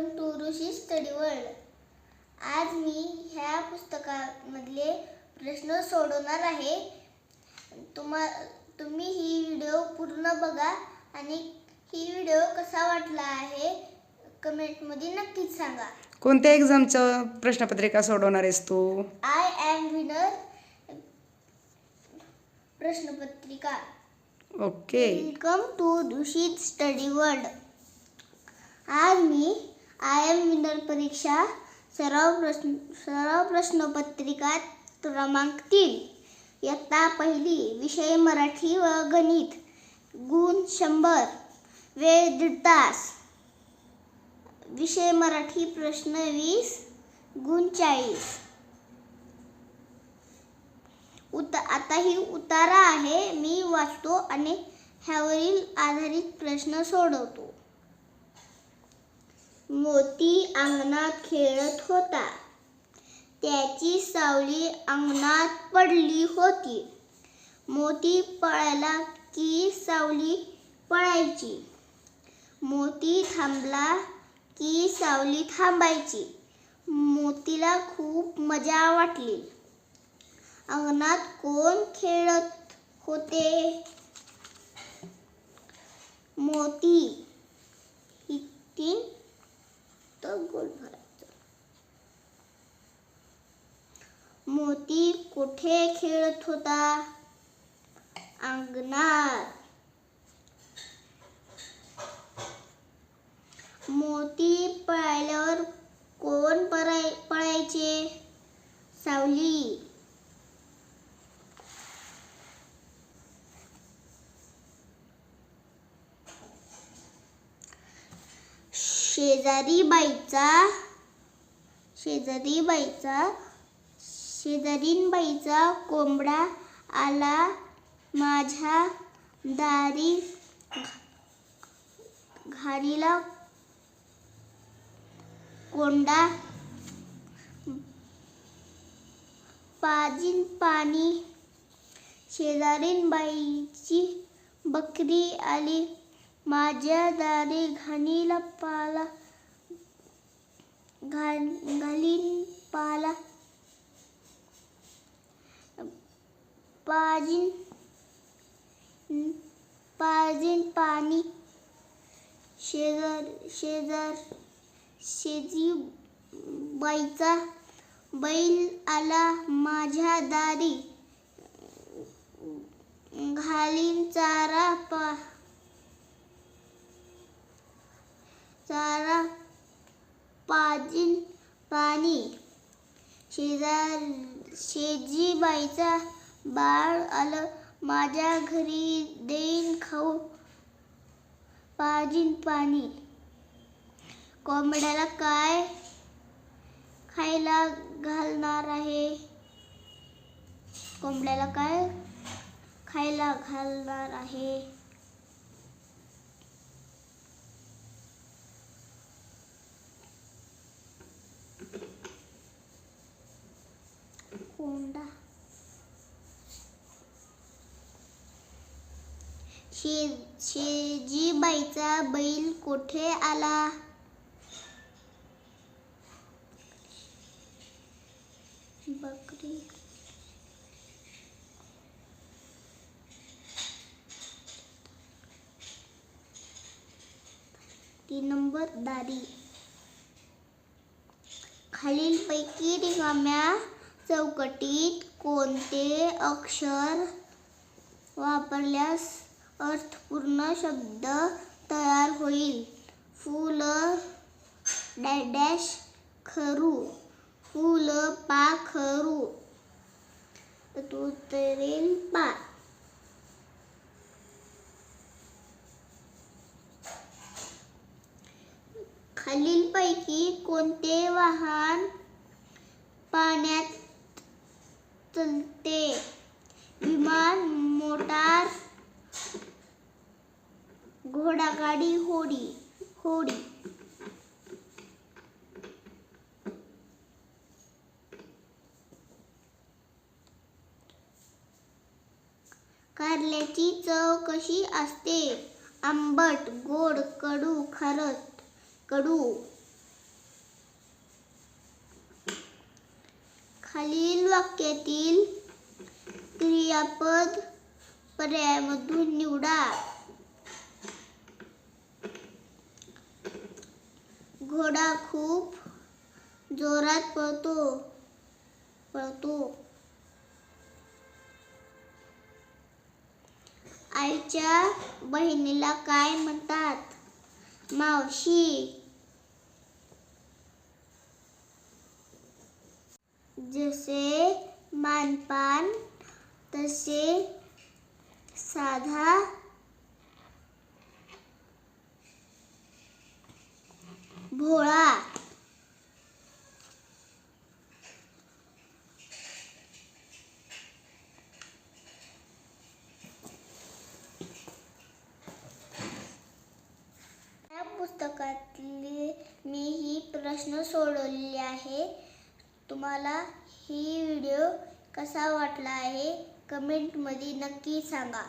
Welcome to Rishi study world आज मी ह्या पुस्तकामधले प्रश्न सोडवणार आहे. तुम्हा तुम्ही ही व्हिडिओ पूर्ण बघा आणि ही व्हिडिओ कसा वाटला आहे कमेंटमध्ये नक्कीच सांगा. कोणत्या एक्झामचं प्रश्नपत्रिका सोडवणार आहेस तू? आय ॲम विनर प्रश्नपत्रिका. ओके वेलकम टू दूषित स्टडी वर्ल्ड आज मी आय एम विनर परीक्षा सराव प्रश्न सराव प्रश्नपत्रिका क्रमांक तीन. इयत्ता पहिली विषय मराठी व गणित. गुण शंभर वेळ दीड तास. विषय मराठी प्रश्न वीस गुण चाळीस. उत आता ही उतारा आहे मी वाचतो आणि ह्यावरील आधारित प्रश्न सोडवतो. मोती अंगणात खेळत होता. त्याची सावली अंगणात पडली होती. मोती पळाला की सावली पळायची. मोती थांबला की सावली थांबायची. मोतीला खूप मजा वाटली. अंगणात कोण खेळत होते? मोती. ही तीन तर गोल भरायचं. मोती कुठे खेळत होता? अंगणात. मोती पळाल्यावर कोण पळाय पळायचे? सावली. शेजारी बाईचा शेजारी बाईचा शेजारीन बाईचा कोंबडा आला माझ्या दारी घारीला. कोंडा पाजीन पाणी शेजारीन बाईची बकरी आली माझ्या दारी घाणीला पाला घाण घालीन पाला पाजीन पाजीन पाणी शेजार शेजार शेजी बाईचा बैल आला माझ्या दारी. घालीन चारा पा चारा पाजीन पाणी. शेजार शेजीबाईचा बाळ आलं माझ्या घरी देईन खाऊ पाजीन पाणी. कोंबड्याला काय खायला घालणार आहे? कोंबड्याला काय खायला घालणार आहे? कोंडा. शे शेजीबाईचा बैल कोठे आला? बकरी. तीन नंबर दारी. खालीलपैकी रिकाम्या चौकटीत कोणते अक्षर वापरल्यास अर्थपूर्ण शब्द तयार होईल. फुल डॅश खरू फुल पाखरू तू तरेल पा खालीलपैकी कोणते वाहन पाण्यात चलते? घोडागाडी होडी होडी. कारल्याची चव कशी असते? आंबट गोड कडू खरत कडू. खालील वाक्यातील क्रियापद पर्यायामधून निवडा. घोडा खूप जोरात पळतो पळतो. आईच्या बहिणीला काय म्हणतात? मावशी. जसे मानपान तसे साधा भोळा या पुस्तकातले मी ही प्रश्न सोडवले आहे. तुम्हाला ही व्हिडिओ कसा वाटला आहे कमेंटमध्ये नक्की सांगा.